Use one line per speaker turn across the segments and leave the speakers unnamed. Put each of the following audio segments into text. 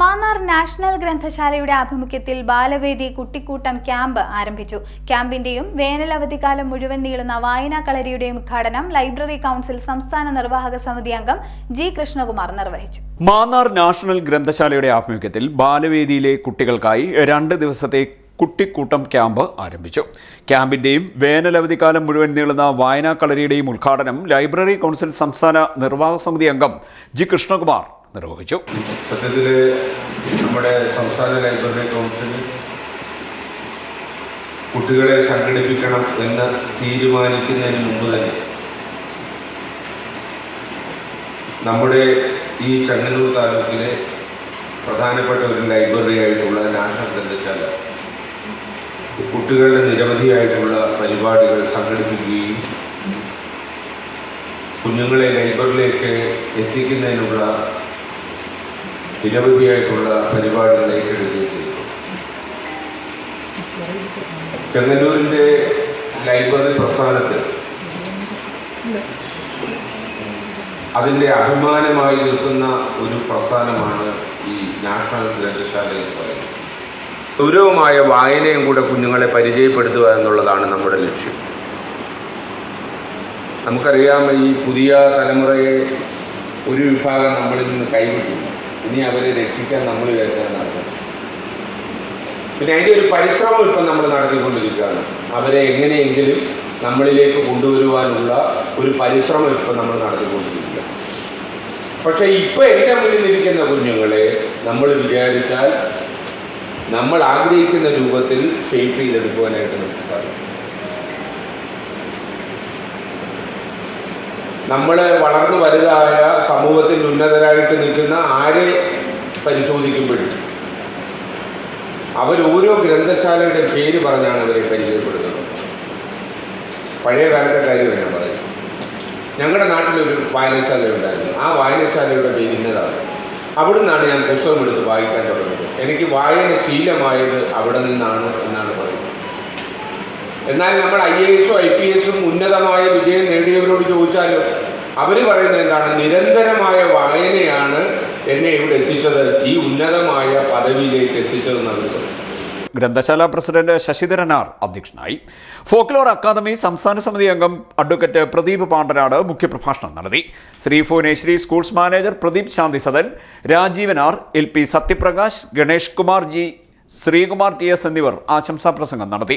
Mannar national ഗ്രന്ഥശാലയുടെ ആഭിമുഖ്യത്തിൽ Balavedi കുട്ടിക്കൂട്ടം camp ആരംഭിച്ചു. ക്യാമ്പിന്റെയും വേനൽ അവധിക്കാലം മുഴുവൻ നീളുന്ന വായനാ കളരിയുടെയും ഉദ്ഘാടനം ലൈബ്രറി കൗൺസിൽ സംസ്ഥാന നിർവാഹക സമിതി അംഗം ജി കൃഷ്ണകുമാർ നിർവഹിച്ചു.
മാന്നാർ നാഷണൽ ഗ്രന്ഥശാലയുടെ ആഭിമുഖ്യത്തിൽ ബാലവേദിയിലെ കുട്ടികൾക്കായി രണ്ട് ദിവസത്തെ കുട്ടിക്കൂട്ടം ക്യാമ്പ് ആരംഭിച്ചു. ക്യാമ്പിന്റെയും വേനലവധിക്കാലം മുഴുവൻ നീളുന്ന വായനാ കളരിയുടെയും ഉദ്ഘാടനം ലൈബ്രറി കൗൺസിൽ സംസ്ഥാന നിർവാഹക സമിതി അംഗം ജി കൃഷ്ണകുമാർ നിർവഹിച്ചു.
സത്യത്തിൽ നമ്മുടെ സംസ്ഥാന ലൈബ്രറി കൗൺസിൽ കുട്ടികളെ സംഘടിപ്പിക്കണം എന്ന് തീരുമാനിക്കുന്നതിന് മുമ്പ് തന്നെ നമ്മുടെ ഈ ചങ്ങന്നൂർ താലൂക്കിലെ പ്രധാനപ്പെട്ട ഒരു ലൈബ്രറി ആയിട്ടുള്ള നാഷണൽ ഗ്രന്ഥശാല കുട്ടികളുടെ നിരവധിയായിട്ടുള്ള പരിപാടികൾ സംഘടിപ്പിക്കുകയും കുഞ്ഞുങ്ങളെ ലൈബ്രറിയിലേക്ക് എത്തിക്കുന്നതിനുള്ള നിരവധിയായിട്ടുള്ള പരിപാടികൾ ഏറ്റെടുക്കുകയും ചെയ്തു. ചെങ്ങന്നൂരിന്റെ ലൈബ്രറി പ്രസ്ഥാനത്തിൽ അതിന്റെ അഭിമാനമായി നിൽക്കുന്ന ഒരു പ്രസ്ഥാനമാണ് ഈ നാഷണൽ ഗ്രന്ഥശാല എന്ന് പറയുന്നത്. ഗൗരവമായ വായനയും കൂടെ കുഞ്ഞുങ്ങളെ പരിചയപ്പെടുത്തുക എന്നുള്ളതാണ് നമ്മുടെ ലക്ഷ്യം. നമുക്കറിയാം ഈ പുതിയ തലമുറയെ ഒരു വിഭാഗം നമ്മളിൽ നിന്ന് കൈവിട്ടു. ഇനി അവരെ രക്ഷിക്കാൻ നമ്മൾ വിചാരിക്കാൻ പിന്നെ അതിന്റെ ഒരു പരിശ്രമം ഇപ്പം നമ്മൾ നടത്തിക്കൊണ്ടിരിക്കുകയാണ്. അവരെ എങ്ങനെയെങ്കിലും നമ്മളിലേക്ക് കൊണ്ടുവരുവാനുള്ള ഒരു പരിശ്രമം ഇപ്പം നമ്മൾ നടത്തിക്കൊണ്ടിരിക്കുക പക്ഷേ ഇപ്പം എന്റെ മുന്നിലിരിക്കുന്ന കുഞ്ഞുങ്ങളെ നമ്മൾ വിചാരിച്ചാൽ നമ്മൾ ആഗ്രഹിക്കുന്ന രൂപത്തിൽ ഷെയ്പ്പ് ചെയ്തെടുക്കുവാനായിട്ട് നമുക്ക് സാധിക്കും. നമ്മൾ വളർന്നു വലുതായ സമൂഹത്തിൽ ഉന്നതരായിട്ട് നിൽക്കുന്ന ആരെ പരിശോധിക്കുമ്പോഴും അവർ ഓരോ ഗ്രന്ഥശാലയുടെ പേര് പറഞ്ഞാണ് അവരെ പരിചയപ്പെടുന്നത്. പഴയ കാലത്തെ കാര്യം ഞാൻ പറയും ഞങ്ങളുടെ നാട്ടിലൊരു വായനശാല ഉണ്ടായിരുന്നു ആ വായനശാലയുടെ പേര് ഇന്നതാണ്. അവിടെ നിന്നാണ് ഞാൻ പുസ്തകം എടുത്ത് വായിക്കാൻ തുടങ്ങിയത്. എനിക്ക് വായന ശീലമായത് അവിടെ നിന്നാണ് എന്നാണ് പറയുന്നത്. എന്നാൽ നമ്മൾ ഐ എ എസും ഐ പി എസും ഉന്നതമായ വിജയം നേടിയവരോട് ചോദിച്ചാലും? അവർ പറയുന്നത് എന്താണ്? നിരന്തരമായ വായനയാണ് എന്നെ ഇവിടെ എത്തിച്ചത്. ഈ ഉന്നതമായ പദവിയിലേക്ക് എത്തിച്ചതെന്ന് അവർ പറയും
ഗ്രന്ഥശാല പ്രസിഡന്റ് ശശിധരനാർ അധ്യക്ഷനായി. ഫോക്ലോർ അക്കാദമി സംസ്ഥാന സമിതി അംഗം അഡ്വക്കേറ്റ് പ്രദീപ് പാണ്ഡനാട് മുഖ്യപ്രഭാഷണം നടത്തി. Shri Bhuvaneswari schools manager Pradeep Shanthisadan രാജീവനാർ L P Sathyaprakash Ganesh Kumar G Sreekumar T S എന്നിവർ ആശംസാ പ്രസംഗം നടത്തി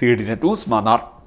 C D net news Mannar